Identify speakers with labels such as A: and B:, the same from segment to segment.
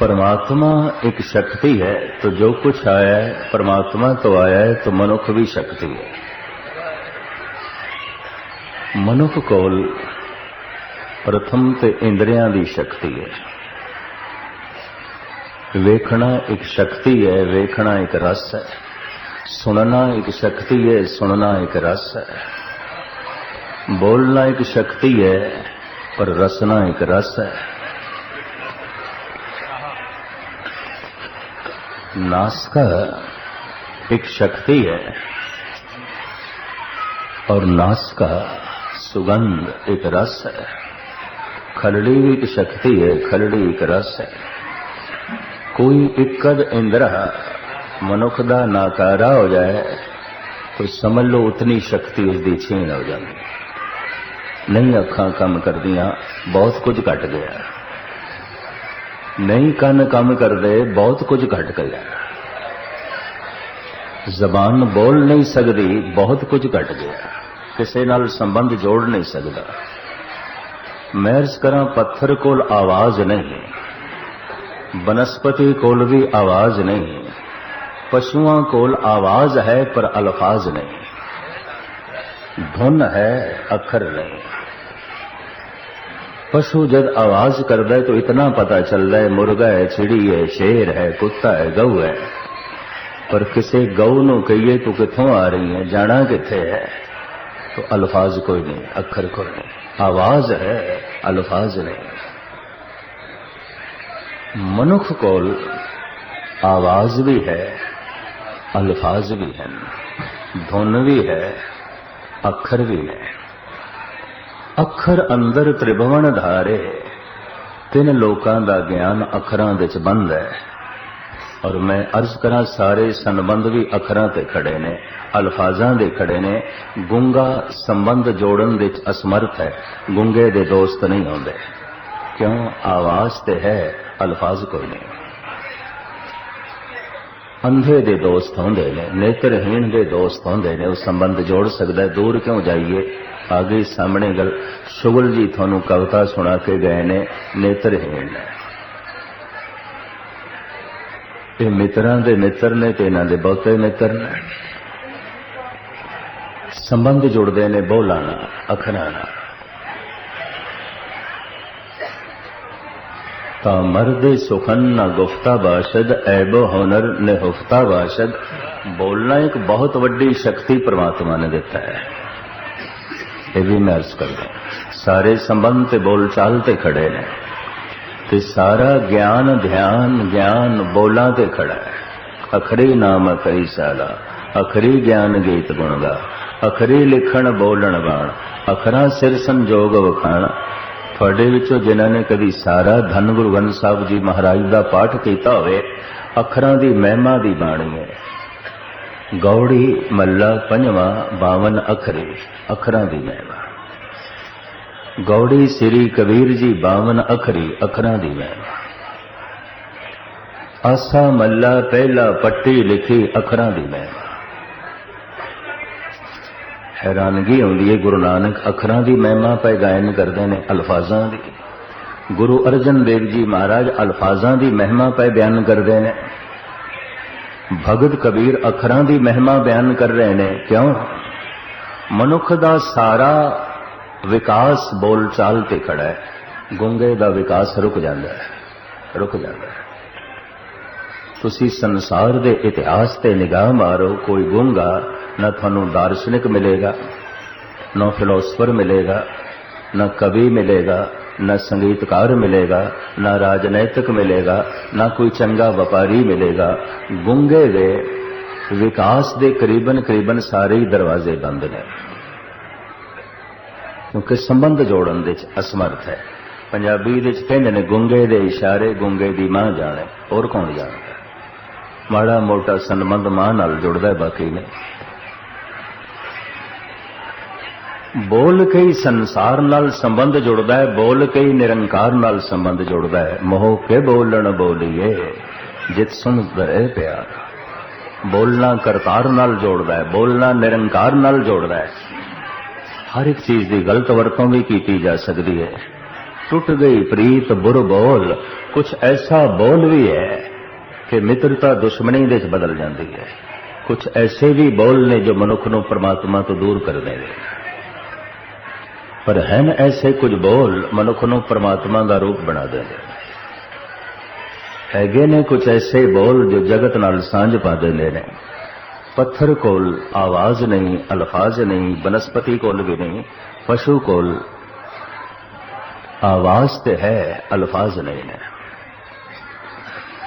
A: परमात्मा एक शक्ति है तो जो कुछ आया है परमात्मा तो आया है तो मनुख भी शक्ति है ਮਨੁੱਖ ਕੋਲ ਪ੍ਰਥਮ ਤੇ ਇੰਦਰੀਆਂ ਦੀ ਸ਼ਕਤੀ ਹੈ ਵੇਖਣਾ ਇੱਕ ਸ਼ਕਤੀ ਹੈ ਵੇਖਣਾ ਇੱਕ ਰਸ ਹੈ ਸੁਣਨਾ ਇੱਕ ਸ਼ਕਤੀ ਹੈ ਸੁਣਨਾ ਇੱਕ ਰਸ ਹੈ ਬੋਲਣਾ ਇੱਕ ਸ਼ਕਤੀ ਹੈ ਪਰ ਰਸਨਾ ਇੱਕ ਰਸ ਹੈ नासका एक शक्ति है और नास का सुगंध एक रस है खलड़ी एक शक्ति है खलड़ी एक रस है कोई इक्कद इंद्रा मनुखदा नाकारा हो जाए तो समझ लो उतनी शक्ति उसकी छीन हो जाती नहीं अखा कम कर दिया बहुत कुछ घट गया ਨਹੀਂ ਕੰਨ ਕੰਮ ਕਰਦੇ, ਬਹੁਤ ਕੁਝ ਘਟ ਗਿਆ ਜ਼ਬਾਨ ਬੋਲ ਨਹੀਂ ਸਕਦੀ, ਬਹੁਤ ਕੁਝ ਘਟ ਗਿਆ। ਕਿਸੇ ਨਾਲ ਸੰਬੰਧ ਜੋੜ ਨਹੀਂ ਸਕਦਾ। ਮਹਿਰਜ ਕਰਾਂ, ਪੱਥਰ ਕੋਲ ਆਵਾਜ਼ ਨਹੀਂ। ਬਨਸਪਤੀ ਕੋਲ ਵੀ ਆਵਾਜ਼ ਨਹੀਂ। ਪਸ਼ੂਆਂ ਕੋਲ ਆਵਾਜ਼ ਹੈ, ਪਰ ਅਲਫਾਜ਼ ਨਹੀਂ। ਧੁਨ ਹੈ, ਅੱਖਰ ਨਹੀਂ। پشو جد آواز کر رہے تو اتنا پتا چل رہا ہے مرغا ہے، چڑی ہے، شیر ہے، کتا ہے، گو ہے۔ پر کسے گو نو کہیے تو کتوں آ رہی ہے جانا کتنے ہے؟ تو الفاظ کوئی نہیں، اکھر کوئی نہیں۔ آواز ہے، الفاظ نہیں۔ منخ کول آواز بھی ہے، الفاظ بھی ہیں۔ دھن بھی ہے، اکھر بھی ہے۔ ਅੱਖਰ ਅੰਦਰ ਤ੍ਰਿਭਵਨ ਧਾਰੇ, ਤਿੰਨ ਲੋਕਾਂ ਦਾ ਗਿਆਨ ਅੱਖਰਾਂ ਵਿੱਚ ਬੰਦ ਹੈ। ਔਰ ਮੈਂ ਅਰਜ਼ ਕਰਾਂ ਸਾਰੇ ਸੰਬੰਧ ਵੀ ਅੱਖਰਾਂ ਤੇ ਖੜੇ ਨੇ, ਅਲਫਾਜ਼ਾਂ ਦੇ ਖੜੇ ਨੇ। ਗੁੰਗਾ ਸੰਬੰਧ ਜੋੜਨ ਵਿੱਚ ਅਸਮਰਥ ਹੈ, ਗੁੰਗੇ ਦੇ ਦੋਸਤ ਨਹੀਂ ਹੁੰਦੇ ਕਿਉਂ? ਆਵਾਜ਼ ਤੇ ਹੈ, ਅਲਫਾਜ਼ ਕੋਈ ਨਹੀਂ। ਅੰਧੇ ਦੇ ਦੋਸਤ ਹੁੰਦੇ ਨੇ, ਨੇਤਰਹੀਣ ਦੇ ਦੋਸਤ ਹੁੰਦੇ ਨੇ, ਉਹ ਸੰਬੰਧ ਜੋੜ ਸਕਦਾ ਦੂਰ ਕਿਉਂ ਜਾਈਏ? ਆ ਗਈ ਸਾਹਮਣੇ ਗੱਲ। ਸ਼ੁਗਲ ਜੀ ਤੁਹਾਨੂੰ ਕਵਿਤਾ ਸੁਣਾ ਕੇ ਗਏ ਨੇ ਨੇਤਰਹੀਣ ਇਹ ਮਿੱਤਰਾਂ ਦੇ ਮਿੱਤਰ ਨੇ ਤੇ ਇਹਨਾਂ ਦੇ ਬਹੁਤੇ ਮਿੱਤਰ ਨੇ। ਸੰਬੰਧ ਜੁੜਦੇ ਨੇ ਬੋਲਾਂ ਨਾਲ, ਅੱਖਰਾਂ ਨਾਲ। ਤਾਂ ਮਰਦ ਸੁਖਨ ਨਾ ਗੁਫਤਾ ਬਾਸ਼ਦ, ਐਬੋ ਹੁਨਰ ਨੇ ਹੁਫਤਾ ਬਾਸ਼ਦ। ਬੋਲਣਾ ਇੱਕ ਬਹੁਤ ਵੱਡੀ ਸ਼ਕਤੀ ਪ੍ਰਮਾਤਮਾ ਨੇ ਦਿੱਤਾ ਹੈ। ਇਹ ਵੀ ਮੈਂ ਅਰਜ਼ ਕਰਦਾ ਸਾਰੇ ਸੰਬੰਧ ਤੇ ਬੋਲ ਚਾਲ ਤੇ ਖੜੇ ਨੇ ਤੇ ਸਾਰਾ ਗਿਆਨ, ਧਿਆਨ, ਗਿਆਨ ਬੋਲਾਂ ਤੇ ਖੜਾ ਹੈ। ਅਖਰੀ ਨਾਮ ਕਈ ਸਾਲਾ, ਅਖਰੀ ਗਿਆਨ ਗੀਤ ਗੁਣਗਾ ਅਖਰੀ ਲਿਖਣ ਬੋਲਣ ਬਾਣ, ਅਖਰਾ ਸਿਰ ਸੰਜੋਗ ਵਖਾਣ। ਤੁਹਾਡੇ ਵਿੱਚੋਂ ਜਿਨ੍ਹਾਂ ਨੇ ਕਦੀ ਸਾਰਾ ਧੰਨ ਗੁਰੂ ਗ੍ਰੰਥ ਸਾਹਿਬ ਜੀ ਮਹਾਰਾਜ ਦਾ ਪਾਠ ਕੀਤਾ ਹੋਵੇ, ਅੱਖਰਾਂ ਦੀ ਮਹਿਮਾ ਦੀ ਬਾਣੀ ਹੈ। ਗੌੜੀ ਮੱਲਾ ਪੰਜਵਾਂ 52 ਅੱਖਰੇ, ਅੱਖਰਾਂ ਦੀ ਮਹਿਮਾ। ਗੌੜੀ ਸ੍ਰੀ ਕਬੀਰ ਜੀ 52 ਅਖਰੀ, ਅੱਖਰਾਂ ਦੀ ਮਹਿਮਾ। ਆਸਾ ਮੱਲਾ ਪਹਿਲਾ ਪੱਟੀ ਲਿਖੀ, ਅੱਖਰਾਂ ਦੀ ਮਹਿਮਾ। ਹੈਰਾਨਗੀ ਆਉਂਦੀ ਹੈ ਗੁਰੂ ਨਾਨਕ, ਅੱਖਰਾਂ ਦੀ ਮਹਿਮਾ ਪੈ ਗਾਇਨ ਕਰਦੇ ਨੇ ਅਲਫਾਜ਼ਾਂ ਦੀ। ਗੁਰੂ ਅਰਜਨ ਦੇਵ ਜੀ ਮਹਾਰਾਜ ਅਲਫਾਜ਼ਾਂ ਦੀ ਮਹਿਮਾ ਪੈ ਬਿਆਨ ਕਰਦੇ ਨੇ। ਭਗਤ ਕਬੀਰ ਅੱਖਰਾਂ ਦੀ ਮਹਿਮਾ ਬਿਆਨ ਕਰ ਰਹੇ ਨੇ। ਕਿਉਂ? ਮਨੁੱਖ ਦਾ ਸਾਰਾ ਵਿਕਾਸ ਬੋਲਚਾਲ ਤੇ ਖੜਾ ਹੈ। ਗੁੰਗੇ ਦਾ ਵਿਕਾਸ ਰੁਕ ਜਾਂਦਾ ਹੈ। ਰੁਕ ਜਾਂਦਾ ਹੈ। ਤੁਸੀਂ ਸੰਸਾਰ ਦੇ ਇਤਿਹਾਸ ਤੇ ਨਿਗਾਹ ਮਾਰੋ, ਕੋਈ ਗੁੰਗਾ ਨਾ ਤੁਹਾਨੂੰ ਦਾਰਸ਼ਨਿਕ ਮਿਲੇਗਾ, ਨਾ ਫਿਲਾਸਫਰ ਮਿਲੇਗਾ, ਨਾ ਕਵੀ ਮਿਲੇਗਾ ਨਾ ਸੰਗੀਤਕਾਰ ਮਿਲੇਗਾ, ਨਾ ਰਾਜਨੀਤਿਕ ਮਿਲੇਗਾ, ਨਾ ਕੋਈ ਚੰਗਾ ਵਪਾਰੀ ਮਿਲੇਗਾ। ਗੁੰਗੇ ਦੇ ਵਿਕਾਸ ਦੇ ਕਰੀਬਨ ਕਰੀਬਨ ਸਾਰੇ ਹੀ ਦਰਵਾਜ਼ੇ ਬੰਦ ਨੇ। ਕਿਉਂਕਿ ਸੰਬੰਧ ਜੋੜਨ ਦੇ ਵਿੱਚ ਅਸਮਰਥ ਹੈ। ਪੰਜਾਬੀ ਵਿੱਚ ਕਹਿੰਦੇ ਨੇ, ਗੁੰਗੇ ਦੇ ਇਸ਼ਾਰੇ ਗੁੰਗੇ ਦੀ ਮਾਂ ਜਾਣੇ, ਹੋਰ ਕੌਣ ਜਾਣਦਾ? ਮਾੜਾ ਮੋਟਾ ਸੰਬੰਧ ਮਾਂ ਨਾਲ ਜੁੜਦਾ ਹੈ, ਬਾਕੀ ਨੇ। ਬੋਲ ਕਈ ਸੰਸਾਰ ਨਾਲ ਸੰਬੰਧ ਜੁੜਦਾ ਹੈ, ਬੋਲ ਕਈ ਨਿਰੰਕਾਰ ਨਾਲ ਸੰਬੰਧ ਜੁੜਦਾ ਹੈ। ਮੋਹ ਕੇ ਬੋਲਣ ਬੋਲੀਏ, ਜਿਤ ਸੁਣ ਬਰੇ ਪਿਆਰ। ਬੋਲਣਾ ਕਰਤਾਰ ਨਾਲ ਜੋੜਦਾ ਹੈ, ਬੋਲਣਾ ਨਿਰੰਕਾਰ ਨਾਲ ਜੋੜਦਾ ਹੈ। ਹਰ ਇੱਕ ਚੀਜ਼ ਦੀ ਗਲਤ ਵਰਤੋਂ ਵੀ ਕੀਤੀ ਜਾ ਸਕਦੀ ਹੈ। ਟੁੱਟ ਗਈ ਪ੍ਰੀਤ ਬੁਰ ਬੋਲ ਕੁਝ ਐਸਾ ਬੋਲ ਵੀ ਹੈ ਕਿ ਮਿੱਤਰਤਾ ਦੁਸ਼ਮਣੀ ਦੇ ਵਿੱਚ ਬਦਲ ਜਾਂਦੀ ਹੈ। ਕੁਝ ਐਸੇ ਵੀ ਬੋਲ ਨੇ ਜੋ ਮਨੁੱਖ ਨੂੰ ਪਰਮਾਤਮਾ ਤੋਂ ਦੂਰ ਕਰ ਦਿੰਦੇ ਨੇ ਪਰ ਹਨ ਐਸੇ ਕੁਝ ਬੋਲ ਮਨੁੱਖ ਨੂੰ ਪਰਮਾਤਮਾ ਦਾ ਰੂਪ ਬਣਾ ਦਿੰਦੇ ਨੇ। ਹੈਗੇ ਨੇ ਕੁਝ ਐਸੇ ਬੋਲ ਜੋ ਜਗਤ ਨਾਲ ਸਾਂਝ ਪਾ ਦਿੰਦੇ ਨੇ। ਪੱਥਰ ਕੋਲ ਆਵਾਜ਼ ਨਹੀਂ, ਅਲਫਾਜ਼ ਨਹੀਂ, ਬਨਸਪਤੀ ਕੋਲ ਵੀ ਨਹੀਂ, ਪਸ਼ੂ ਕੋਲ ਆਵਾਜ਼ ਤੇ ਹੈ, ਅਲਫਾਜ਼ ਨਹੀਂ ਨੇ।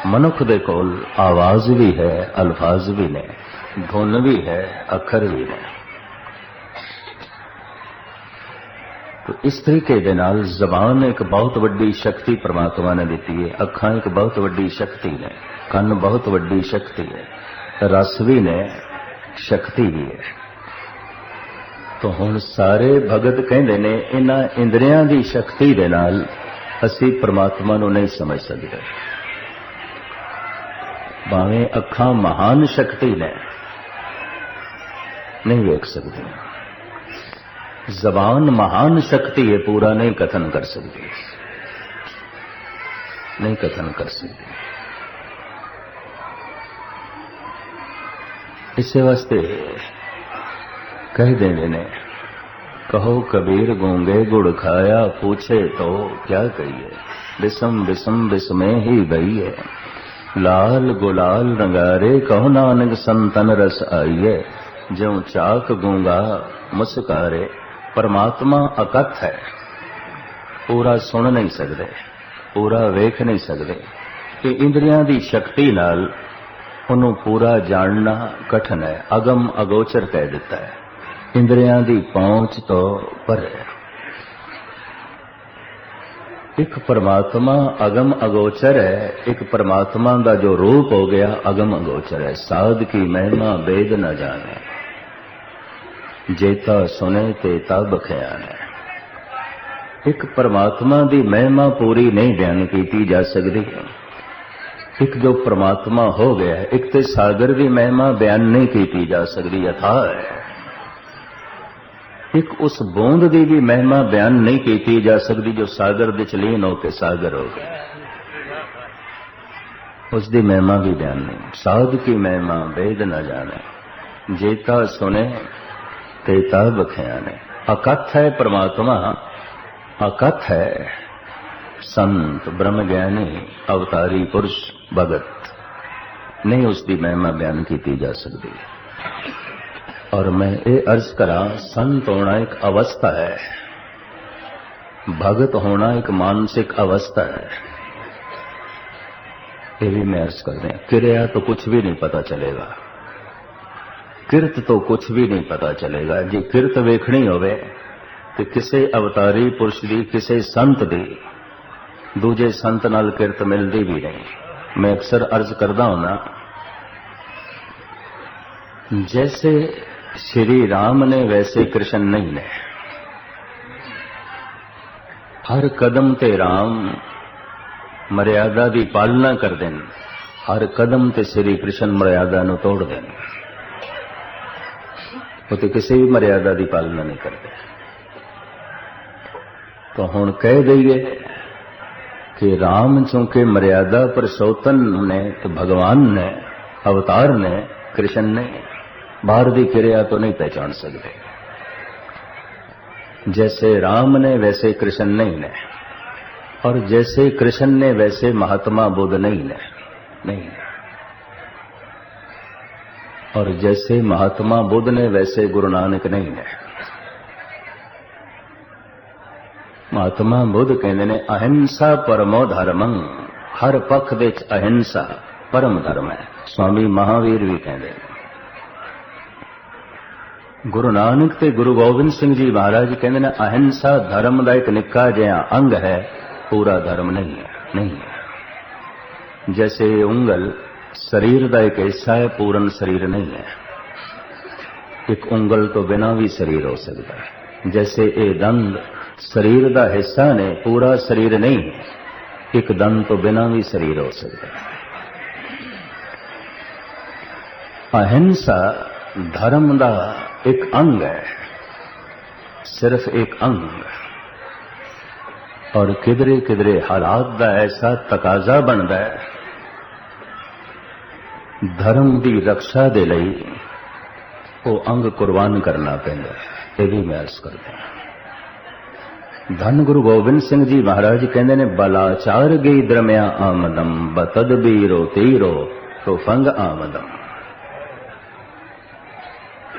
A: ਮਨੁੱਖ ਦੇ ਕੋਲ ਆਵਾਜ਼ ਵੀ ਹੈ, ਅਲਫਾਜ਼ ਵੀ ਨੇ। ਧੁਨ ਵੀ ਹੈ, ਅੱਖਰ ਵੀ ਨੇ। ਇਸ ਤਰੀਕੇ ਦੇ ਨਾਲ ਜ਼ਬਾਨ ਇੱਕ ਬਹੁਤ ਵੱਡੀ ਸ਼ਕਤੀ ਪ੍ਰਮਾਤਮਾ ਨੇ ਦਿੱਤੀ ਹੈ, ਅੱਖਾਂ ਇੱਕ ਬਹੁਤ ਵੱਡੀ ਸ਼ਕਤੀ ਨੇ, ਕੰਨ ਬਹੁਤ ਵੱਡੀ ਸ਼ਕਤੀ ਹੈ, ਰਸ ਵੀ ਨੇ, ਸ਼ਕਤੀ ਵੀ ਹੈ। ਤੋ ਹੁਣ ਸਾਰੇ ਭਗਤ ਕਹਿੰਦੇ ਨੇ, ਇਹਨਾਂ ਇੰਦਰੀਆਂ ਦੀ ਸ਼ਕਤੀ ਦੇ ਨਾਲ ਅਸੀਂ ਪ੍ਰਮਾਤਮਾ ਨੂੰ ਨਹੀਂ ਸਮਝ ਸਕਦੇ। ਭਾਵੇਂ ਅੱਖਾਂ ਮਹਾਨ ਸ਼ਕਤੀ ਨੇ, ਨਹੀਂ ਵੇਖ ਸਕਦੇ। ਜ਼ਬਾਨ ਮਹਾਨ ਸ਼ਕਤੀ ਹੈ ਪੂਰਾ ਨਹੀਂ ਕਥਨ ਕਰ ਸਕਦੀ ਨਹੀਂ ਕਥਨ ਕਰ ਸਕਦੀ ਇਸੇ ਵਾਸਤੇ ਕਹਿ ਦੇਣੇ ਨੇ ਕਹੋ ਕਬੀਰ ਗੂੰਗੇ ਗੁੜ ਖਾਇਆ ਪੁੱਛੇ ਤੋ ਕਿਆ ਕਹੀਏ ਬਿਸਮ ਬਿਸਮ ਬਿਸਮੇ ਹੀ ਗਈ ਹੈ ਲਾਲ ਗੁਲਾਲ ਰੰਗਾਰੇ ਕਹੋ ਨਾਨਕ ਸੰਤਨ ਰਸ ਆਈਏ ਜਿਉ ਚਾਕ ਗੂੰਗਾ ਮੁਸਕਾਰੇ ਪਰਮਾਤਮਾ ਅਕਥ ਹੈ। ਪੂਰਾ ਸੁਣ ਨਹੀਂ ਸਕਦੇ, ਪੂਰਾ ਵੇਖ ਨਹੀਂ ਸਕਦੇ ਕਿ ਇੰਦਰੀਆਂ ਦੀ ਸ਼ਕਤੀ ਨਾਲ ਉਹਨੂੰ ਪੂਰਾ ਜਾਣਨਾ ਕਠਨ ਹੈ, ਅਗਮ ਅਗੋਚਰ ਕਹਿ ਦਿੱਤਾ ਹੈ। ਇੰਦਰੀਆਂ ਦੀ ਪਹੁੰਚ ਤੋਂ ਪਰੇ ਇੱਕ ਪਰਮਾਤਮਾ ਅਗਮ ਅਗੋਚਰ ਹੈ, ਇੱਕ ਪਰਮਾਤਮਾ ਦਾ ਜੋ ਰੂਪ ਹੋ ਗਿਆ ਅਗਮ ਅਗੋਚਰ ਹੈ। ਸਾਧ ਕੀ ਮਹਿਮਾ ਵੇਦ न ਜਾਣੇ। ਜੇਤਾ ਸੁਨੇ ਤੇ ਤਬ ਖਿਆਨੇ ਇੱਕ ਪਰਮਾਤਮਾ ਦੀ ਮਹਿਮਾ ਪੂਰੀ ਨਹੀਂ ਬਿਆਨ ਕੀਤੀ ਜਾ ਸਕਦੀ। ਇੱਕ ਜੋ ਪਰਮਾਤਮਾ ਹੋ ਗਿਆ, ਇੱਕ ਤੇ ਸਾਗਰ ਦੀ ਮਹਿਮਾ ਬਿਆਨ ਨਹੀਂ ਕੀਤੀ ਜਾ ਸਕਦੀ, ਯਥਾ ਹੈ। ਇੱਕ ਉਸ ਬੋਂਦ ਦੀ ਵੀ ਮਹਿਮਾ ਬਿਆਨ ਨਹੀਂ ਕੀਤੀ ਜਾ ਸਕਦੀ, ਜੋ ਸਾਗਰ ਦੇ ਚਲੀਨ ਹੋ ਕੇ ਸਾਗਰ ਹੋ ਗਿਆ। ਉਸ ਦੀ ਮਹਿਮਾ ਵੀ ਬਿਆਨ ਨਹੀਂ। ਸਾਧ ਕੀ ਮਹਿਮਾ, ਵੇਦ ਨਾ ਜਾਣੇ। ਜੇਤਾ ਸੁਨੇ ਤੇ ਤਬ ਖਿਆਨੇ ਅਕਥ ਹੈ ਪਰਮਾਤਮਾ ਅਕਥ ਹੈ ਸੰਤ ਬ੍ਰਹਮ ਗਿਆਨੀ ਅਵਤਾਰੀ ਪੁਰਸ਼ ਭਗਤ ਨਹੀਂ ਉਸ ਦੀ ਮਹਿਮਾ ਬਿਆਨ ਕੀਤੀ ਜਾ ਸਕਦੀ ਔਰ ਮੈਂ ਇਹ ਅਰਜ਼ ਕਰਾਂ ਸੰਤ ਹੋਣਾ ਇੱਕ ਅਵਸਥਾ ਹੈ ਭਗਤ ਹੋਣਾ ਇੱਕ ਮਾਨਸਿਕ ਅਵਸਥਾ ਹੈ ਇਹ ਵੀ ਮੈਂ ਅਰਜ਼ ਕਰਦੇ ਹਾਂ ਕਿਰਿਆ ਤੋਂ ਕੁਝ ਵੀ ਨਹੀਂ ਪਤਾ ਚਲੇਗਾ ਕਿਰਤ ਤੋਂ ਕੁਝ ਵੀ ਨਹੀਂ ਪਤਾ ਚਲੇਗਾ ਜੇ ਕਿਰਤ ਵੇਖਣੀ ਹੋਵੇ ਤੇ ਕਿਸੇ ਅਵਤਾਰੀ ਪੁਰਸ਼ ਦੀ ਕਿਸੇ ਸੰਤ ਦੀ ਦੂਜੇ ਸੰਤ ਨਾਲ ਕਿਰਤ ਮਿਲਦੀ ਵੀ ਨਹੀਂ ਮੈਂ ਅਕਸਰ ਅਰਜ਼ ਕਰਦਾ ਹਾਂ जैसे श्री राम ने वैसे कृष्ण नहीं ने ਹਰ ਕਦਮ ਤੇ ਰਾਮ ਮਰਿਆਦਾ ਦੀ ਪਾਲਣਾ ਕਰਦੇ ਨੇ ਹਰ ਕਦਮ ਤੇ ਸ੍ਰੀ ਕ੍ਰਿਸ਼ਨ ਮਰਿਆਦਾ ਨੂੰ ਤੋੜਦੇ ਨੇ وہ تو کسی بھی ਵੀ ਮਰਿਆਦਾ پالنا نہیں ਨਹੀਂ ਕਰਦੇ تو ਹੁਣ کہہ ਦਈਏ کہ رام چونکہ مریادا پر سوتن نے تو بھگوان نے، اوتار نے، کرشن نے بھارتی کریا تو نہیں پہچان سکتے۔ جیسے رام نے ویسے کرشن نہیں نے، اور جیسے کرشن نے ویسے مہاتما بدھ نہیں نے نہیں۔ نے और जैसे महात्मा बुद्ध ने वैसे गुरु नानक नहीं ने ਮਹਾਤਮਾ ਬੁੱਧ ਕਹਿੰਦੇ ਨੇ ਅਹਿੰਸਾ ਪਰਮੋ ਧਰਮੰ ਹਰ ਪੱਖ ਵਿੱਚ ਅਹਿੰਸਾ ਪਰਮ ਧਰਮ ਹੈ ਸਵਾਮੀ ਮਹਾਵੀਰ ਵੀ ਕਹਿੰਦੇ ਨੇ ਗੁਰੂ ਨਾਨਕ ਤੇ ਗੁਰੂ ਗੋਬਿੰਦ ਸਿੰਘ ਜੀ ਮਹਾਰਾਜ ਕਹਿੰਦੇ ਨੇ ਅਹਿੰਸਾ ਧਰਮ ਦਾ ਇੱਕ ਨਿੱਕਾ ਜਿਹਾ ਅੰਗ ਹੈ ਪੂਰਾ ਧਰਮ ਨਹੀਂ ਹੈ ਨਹੀਂ ਹੈ ਜੈਸੇ ਉਂਗਲ ਸਰੀਰ ਦਾ ਇੱਕ ਹਿੱਸਾ ਹੈ, ਪੂਰਨ ਸਰੀਰ ਨਹੀਂ ਹੈ। ਇੱਕ ਉਂਗਲ ਤੋਂ ਬਿਨਾ ਵੀ ਸਰੀਰ ਹੋ ਸਕਦਾ ਹੈ। ਜੈਸੇ ਇਹ ਦੰਦ ਸਰੀਰ ਦਾ ਹਿੱਸਾ ਨੇ, ਪੂਰਾ ਸਰੀਰ ਨਹੀਂ, ਇੱਕ ਦੰਦ ਤੋਂ ਬਿਨਾ ਵੀ ਸਰੀਰ ਹੋ ਸਕਦਾ ਹੈ। ਅਹਿੰਸਾ ਧਰਮ ਦਾ ਇੱਕ ਅੰਗ ਹੈ, ਸਿਰਫ ਇੱਕ ਅੰਗ। ਔਰ ਕਿਧਰੇ ਕਿਧਰੇ ਹਾਲਾਤ ਦਾ ਐਸਾ ਤਕਾਜ਼ਾ ਬਣਦਾ ਹੈ ਧਰਮ ਦੀ ਰੱਖਿਆ ਦੇ ਲਈ ਉਹ ਅੰਗ ਕੁਰਬਾਨ ਕਰਨਾ ਪੈਂਦਾ ਹੈ। ਇਹ ਵੀ ਮੈਂ ਅਰਜ਼ ਕਰਦਾ ਹਾਂ। ਧੰਨ ਗੁਰੂ ਗੋਬਿੰਦ ਸਿੰਘ ਜੀ ਮਹਾਰਾਜ ਕਹਿੰਦੇ ਨੇ, ਬਲਾਚਾਰ ਗਈ ਦਰਮਿਆ ਆਮਦਮ, ਬਤਦ ਬੀਰੋ ਤੀਰੋ ਤੋ ਫੰਗ ਆਮਦਮ।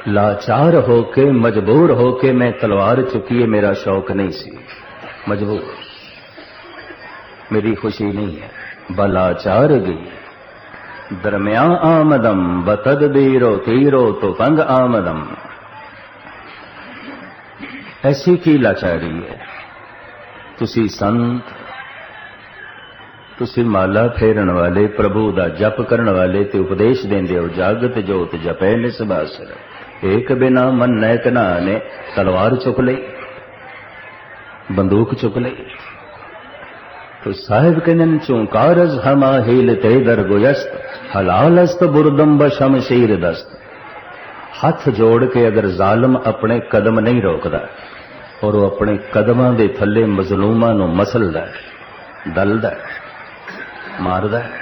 A: ਲਾਚਾਰ ਹੋ ਕੇ, ਮਜਬੂਰ ਹੋ ਕੇ ਮੈਂ ਤਲਵਾਰ ਚੁੱਕੀ ਹੈ ਮੇਰਾ ਸ਼ੌਕ ਨਹੀਂ ਸੀ। ਮਜਬੂਰ। ਮੇਰੀ ਖੁਸ਼ੀ ਨਹੀਂ ਹੈ। ਬਲਾਚਾਰ ਗਈ। ਦਰਮਿਆ ਆਮਦਮ, ਬਤਦ ਬੀਰੋ, ਤੀਰੋ ਤੋ ਫੰਗ ਆਮਦਮ। ਐਸੀ ਕੀ ਲਾਚਾਰੀ ਹੈ? ਤੁਸੀਂ ਸੰਤ, ਤੁਸੀਂ ਮਾਲਾ ਫੇਰਨ ਵਾਲੇ, ਪ੍ਰਭੂ ਦਾ ਜਪ ਕਰਨ ਵਾਲੇ ਤੇ ਉਪਦੇਸ਼ ਦਿੰਦੇ ਹੋ, ਜਾਗਤ ਜੋਤ ਜਪੈ ਨਿਸਬਾਸਰ ਏਕ ਬਿਨਾ ਮਨ ਨੈਕ ਨਾ ਨੇ ਤਲਵਾਰ ਚੁੱਕ ਲਈ, ਬੰਦੂਕ ਚੁੱਕ ਲਈ। ਤੋ ਸਾਹਿਬ ਕਹਿੰਦੇ ਨੇ ਚੌਂਕਾਰਜ ਹਮਾ ਹੀਲ ਤੇ ਦਰ ਗੁਯਸਤ ਹਲਾਲਸਤ ਬੁਰਦਮ ਹੱਥ ਜੋੜ ਕੇ ਅਗਰ ਜ਼ਾਲਮ ਆਪਣੇ ਕਦਮ ਨਹੀਂ ਰੋਕਦਾ ਔਰ ਉਹ ਆਪਣੇ ਕਦਮਾਂ ਦੇ ਥੱਲੇ ਮਜ਼ਲੂਮਾਂ ਨੂੰ ਮਸਲਦਾ ਹੈ ਦਲਦਾ ਮਾਰਦਾ ਹੈ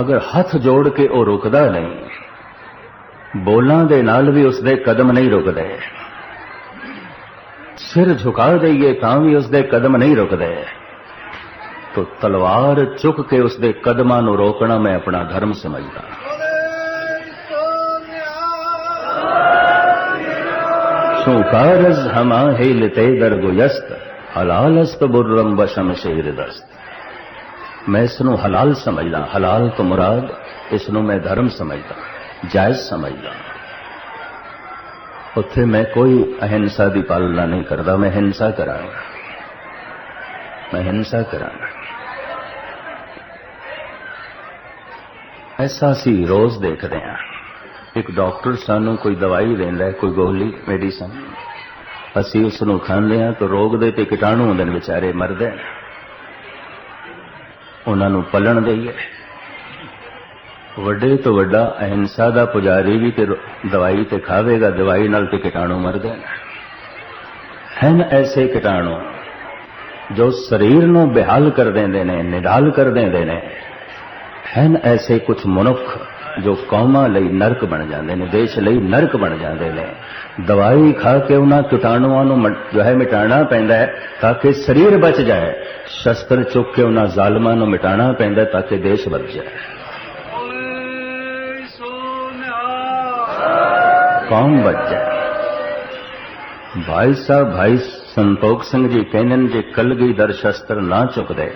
A: ਅਗਰ ਹੱਥ ਜੋੜ ਕੇ ਉਹ ਰੁਕਦਾ ਨਹੀਂ ਬੋਲਾਂ ਦੇ ਨਾਲ ਵੀ ਉਸਦੇ ਕਦਮ ਨਹੀਂ ਰੁਕਦੇ ਸਿਰ ਝੁਕਾ ਦਈਏ ਤਾਂ ਵੀ ਉਸਦੇ ਕਦਮ ਨਹੀਂ ਰੁਕਦੇ। ਤੋ ਤਲਵਾਰ ਚੁੱਕ ਕੇ ਉਸਦੇ ਕਦਮਾਂ ਨੂੰ ਰੋਕਣਾ ਮੈਂ ਆਪਣਾ ਧਰਮ ਸਮਝਦਾ। ਸੁਕਾਰਜ ਹਮਾ ਹੀਲਤੇ ਦਰਗੁਯਸਤ, ਹਲਾਲਸਤ ਬੁਰਰਮ ਬਸ਼ਮਸ਼ੀਰ ਦਸਤ। ਮੈਂ ਇਸ ਨੂੰ ਹਲਾਲ ਸਮਝਦਾ, ਹਲਾਲ ਤੋਂ ਮੁਰਾਦ, ਇਸ ਨੂੰ ਮੈਂ ਧਰਮ ਸਮਝਦਾ, ਜਾਇਜ਼ ਸਮਝਦਾ। ਉੱਥੇ ਮੈਂ ਕੋਈ ਅਹਿੰਸਾ ਦੀ ਪਾਲਣਾ ਨਹੀਂ ਕਰਦਾ, ਮੈਂ ਹਿੰਸਾ ਕਰਾਂਗਾ। ਮੈਂ ਹਿੰਸਾ ਕਰਾਂਗਾ। ਐਸਾ ਸੀ ਰੋਜ਼ ਦੇਖਦੇ ਹਾਂ। ਇੱਕ ਡਾਕਟਰ ਸਾਨੂੰ ਕੋਈ ਦਵਾਈ ਦਿੰਦਾ, ਕੋਈ ਗੋਲੀ, ਮੈਡੀਸਨ। ਅਸੀਂ ਉਸ ਨੂੰ ਖਾਂਦੇ ਹਾਂ ਤਾਂ ਰੋਗ ਦੇ ਤੇ ਕੀਟਾਣੂ ਹੁੰਦੇ ਨੇ ਵਿਚਾਰੇ ਮਰਦੇ ਨੇ। ਉਹਨਾਂ ਨੂੰ ਪਲਣ ਦੇਈਏ। ਵੱਡੇ ਤੋਂ ਵੱਡਾ ਅਹਿੰਸਾ ਦਾ ਪੁਜਾਰੀ ਵੀ ਤੇ ਦਵਾਈ ਤੇ ਖਾਵੇਗਾ, ਦਵਾਈ ਨਾਲ ਤੇ ਕੀਟਾਣੂ ਮਰਦੇ ਨੇ। ਹਨ ਐਸੇ ਕੀਟਾਣੂ ਜੋ ਸਰੀਰ ਨੂੰ ਬਿਹਾਲ ਕਰ ਦਿੰਦੇ ਨੇ ਨਿਢਾਲ ਕਰ ਦਿੰਦੇ ਨੇ। ਹਨ ਐਸੇ ਕੁਝ ਮਨੁੱਖ ਜੋ ਕੌਮਾਂ ਲਈ ਨਰਕ ਬਣ ਜਾਂਦੇ ਨੇ, ਦੇਸ਼ ਲਈ ਨਰਕ ਬਣ ਜਾਂਦੇ ਨੇ। ਦਵਾਈ ਖਾ ਕੇ ਉਹਨਾਂ ਕੀਟਾਣੂਆਂ ਨੂੰ ਜੋ ਹੈ ਮਿਟਾਣਾ ਪੈਂਦਾ ਹੈ ਤਾਂ ਕਿ ਸਰੀਰ ਬਚ ਜਾਏ। ਸ਼ਸਤਰ ਚੁੱਕ ਕੇ ਉਹਨਾਂ ਜ਼ਾਲਮਾਂ ਨੂੰ ਮਿਟਾਣਾ ਪੈਂਦਾ ਤਾਂ ਕਿ ਦੇਸ਼ ਬਚ ਜਾਏ। ਕੌਮ ਬਚ? ਜਾਏ ਭਾਈ ਸਾਹਿਬ, ਭਾਈ ਸੰਤੋਖ ਸਿੰਘ ਜੀ ਕਹਿੰਦੇ ਨੇ ਜੇ ਕਲਗੀ ਦਰ ਸ਼ਸਤਰ ਨਾ ਚੁੱਕਦੇ,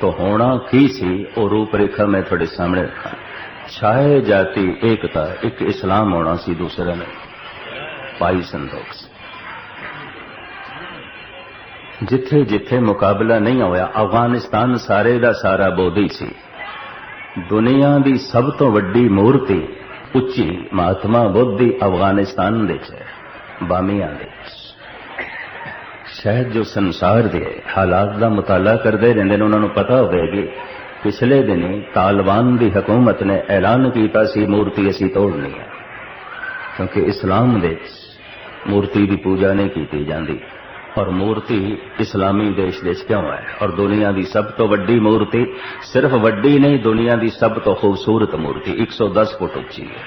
A: ਤਾਂ ਹੋਣਾ ਕੀ ਸੀ? ਉਹ ਰੂਪ ਰੇਖਾ ਮੈਂ ਤੁਹਾਡੇ ਸਾਹਮਣੇ ਰੱਖਾਂ। ਛਾਏ ਜਾਤੀ ਏਕਤਾ, ਇੱਕ ਇਸਲਾਮ ਹੋਣਾ ਸੀ ਦੂਸਰਾ ਨੇ। ਭਾਈ ਸੰਤੋਖ ਸਿੰਘ। ਜਿੱਥੇ ਜਿੱਥੇ ਮੁਕਾਬਲਾ ਨਹੀਂ ਹੋਇਆ, ਅਫਗਾਨਿਸਤਾਨ ਸਾਰੇ ਦਾ ਸਾਰਾ ਬੋਧੀ ਸੀ। ਦੁਨੀਆ ਦੀ ਸਭ ਤੋਂ ਵੱਡੀ ਮੂਰਤੀ ਉੱਚੀ ਮਹਾਤਮਾ ਬੁੱਧ ਦੀ ਅਫਗਾਨਿਸਤਾਨ ਦੇ ਵਿੱਚ ਹੈ ਬਾਮੀਆਂ ਦੇ ਵਿੱਚ ਸ਼ਾਇਦ ਜੋ ਸੰਸਾਰ ਦੇ ਹਾਲਾਤ ਦਾ ਮੁਤਾਲਾ ਕਰਦੇ ਰਹਿੰਦੇ ਨੇ ਉਹਨਾਂ ਨੂੰ ਪਤਾ ਹੋਵੇਗੀ ਪਿਛਲੇ ਦਿਨੀ ਤਾਲਿਬਾਨ ਦੀ ਹਕੂਮਤ ਨੇ ਐਲਾਨ ਕੀਤਾ ਸੀ ਮੂਰਤੀ ਅਸੀਂ ਤੋੜਨੀ ਹੈ ਕਿਉਂਕਿ ਇਸਲਾਮ ਦੇ ਵਿੱਚ ਮੂਰਤੀ ਦੀ ਪੂਜਾ ਨਹੀਂ ਕੀਤੀ ਜਾਂਦੀ ਔਰ ਮੂਰਤੀ ਇਸਲਾਮੀ ਦੇਸ਼ ਦੇ ਵਿੱਚ ਕਿਉਂ ਹੈ ਔਰ ਦੁਨੀਆ ਦੀ ਸਭ ਤੋਂ ਵੱਡੀ ਮੂਰਤੀ ਸਿਰਫ ਵੱਡੀ ਨਹੀਂ ਦੁਨੀਆ ਦੀ ਸਭ ਤੋਂ ਖੂਬਸੂਰਤ ਮੂਰਤੀ 110 ਫੁੱਟ ਉੱਚੀ ਹੈ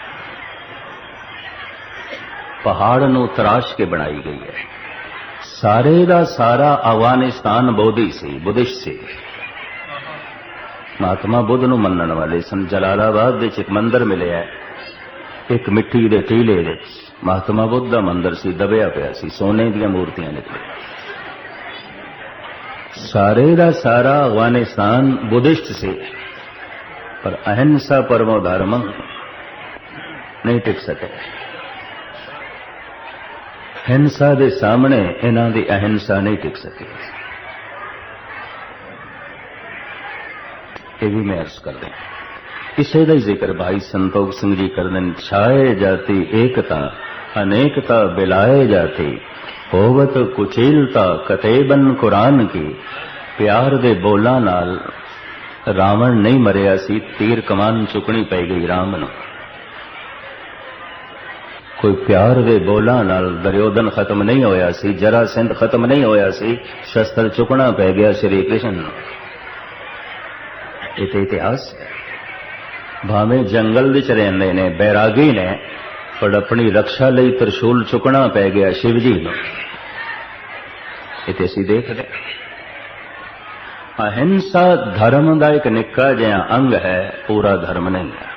A: ਪਹਾੜ ਨੂੰ ਤਰਾਸ਼ ਕੇ ਬਣਾਈ ਗਈ ਹੈ ਸਾਰੇ ਦਾ ਸਾਰਾ ਅਫਗਾਨਿਸਤਾਨ ਬੋਧੀ ਸੀ ਬੁੱਧਿਸਟ ਸੀ ਮਹਾਤਮਾ ਬੁੱਧ ਨੂੰ ਮੰਨਣ ਵਾਲੇ ਸਨ ਜਲਾਲਾਬਾਦ ਵਿੱਚ ਇੱਕ ਮੰਦਿਰ ਮਿਲਿਆ ਹੈ। ਇੱਕ ਮਿੱਟੀ ਦੇ ਟੀਲੇ ਵਿੱਚ ਮਹਾਤਮਾ ਬੁੱਧ ਦਾ ਮੰਦਰ ਸੀ, ਦਬਿਆ ਪਿਆ ਸੀ, ਸੋਨੇ ਦੀਆਂ ਮੂਰਤੀਆਂ ਨਿਕਲੀਆਂ ਸਾਰੇ ਦਾ ਸਾਰਾ ਅਫਗਾਨਿਸਤਾਨ ਬੁੱਧਿਸਟ ਸੀ, ਪਰ ਅਹਿੰਸਾ ਪਰਮੋ ਧਰਮ ਨਹੀਂ ਟਿਕ ਸਕੇ ਹਿੰਸਾ ਦੇ ਸਾਹਮਣੇ ਇਹਨਾਂ ਦੀ ਅਹਿੰਸਾ ਨਹੀਂ ਟਿਕ ਸਕੀ। ਇਹ ਵੀ ਮੈਂ ਅਰਜ਼ ਕਰਦਾ ਇਸੇ ਦਾ ਹੀ ਜ਼ਿਕਰ ਭਾਈ ਸੰਤੋਖ ਸਿੰਘ ਜੀ ਕਰਦੇ ਨੇ ਛਾਏ ਜਾਤੀ ਏਕਤਾ, ਅਨੇਕਤਾ ਬਿਲਾਏ ਜਾਤੀ। ਹੋਵਤ ਕੁਚੀਲਤਾ ਕਤੇਬਨ ਕੁਰਾਨ ਕੀ, ਪਿਆਰ ਦੇ ਬੋਲਾਂ ਨਾਲ ਰਾਵਣ ਨਹੀਂ ਮਰਿਆ ਸੀ, ਤੀਰ ਕਮਾਨ ਚੁਕਣੀ ਪੈ ਗਈ ਰਾਮ ਨੂੰ। ਕੋਈ ਪਿਆਰ ਦੇ ਬੋਲਾਂ ਨਾਲ ਦਰਿਓਦਨ ਖਤਮ ਨਹੀਂ ਹੋਇਆ ਸੀ, ਜਰਾ ਸਿੰਧ ਖਤਮ ਨਹੀਂ ਹੋਇਆ ਸੀ, ਸ਼ਸਤਰ ਚੁਕਣਾ ਪੈ ਗਿਆ ਸ਼੍ਰੀ ਕ੍ਰਿਸ਼ਨ ਨੂੰ। ਇਹ ਤੇ ਇਤਿਹਾਸ ਹੈ। ਭਾਵੇਂ ਜੰਗਲ ਵਿੱਚ ਰਹਿੰਦੇ ਨੇ, ਬੈਰਾਗੀ ਨੇ, ਪਰ ਆਪਣੀ ਰੱਖਿਆ ਲਈ ਤਰਸ਼ੂਲ ਚੁਕਣਾ ਪੈ ਗਿਆ ਸ਼ਿਵ ਜੀ ਨੂੰ। ਇਹ ਅਸੀਂ ਦੇਖਦੇ ਅਹਿੰਸਾ ਧਰਮ ਦਾ ਇੱਕ ਨਿੱਕਾ ਜਿਹਾ ਅੰਗ ਹੈ, ਪੂਰਾ ਧਰਮ ਨਹੀਂ ਹੈ।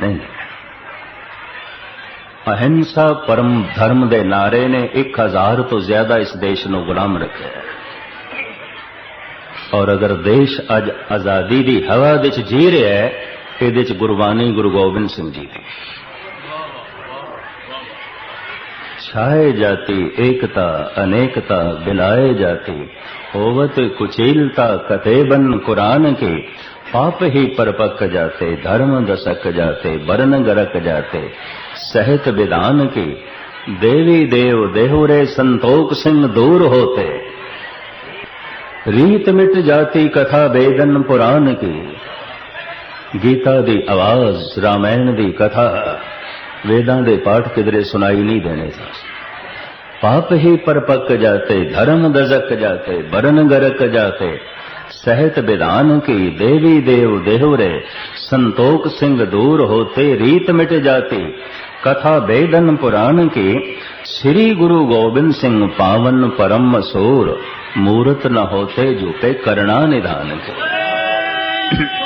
A: ਨਹੀਂ ਅਹਿੰਸਾ ਪਰਮ ਧਰਮ ਦੇ ਨਾਰੇ ਨੇ 1000 ਤੋਂ ਜ਼ਿਆਦਾ ਇਸ ਦੇਸ਼ ਨੂੰ ਗੁਲਾਮ ਰੱਖਿਆ ਹੈ। ਔਰ ਅਗਰ ਦੇਸ਼ ਅੱਜ ਆਜ਼ਾਦੀ ਦੀ ਹਵਾ ਵਿੱਚ ਜੀ ਰਿਹਾ ਹੈ ਇਹਦੇ ਚ ਗੁਰਬਾਣੀ ਗੁਰੂ ਗੋਬਿੰਦ ਸਿੰਘ ਜੀ چھائے جاتی ایکتا انیکتا بلائے جاتی ہووت کچیلتا کتے بن قرآن کے پاپ ہی پرپک جاتے دھرم دسک جاتے برن گرک جاتے سہت بدان کی دیوی دیو دیہورے سنتوک سنگھ دور ہوتے ریت مٹ جاتی کتھا بیدن پران کی गीता दी आवाज रामायण दी कथा वेदां दे पाठ किधरे सुनाई नहीं देने था पाप ही परपक जाते धर्म दजक जाते वरण गरक जाते सहत विधान की देवी देव देहुरे संतोख सिंह दूर होते रीत मिट जाती कथा वेदन पुराण की श्री गुरु गोविंद सिंह पावन परम सूर मूर्त न होते जूते करना निधान के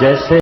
A: जैसे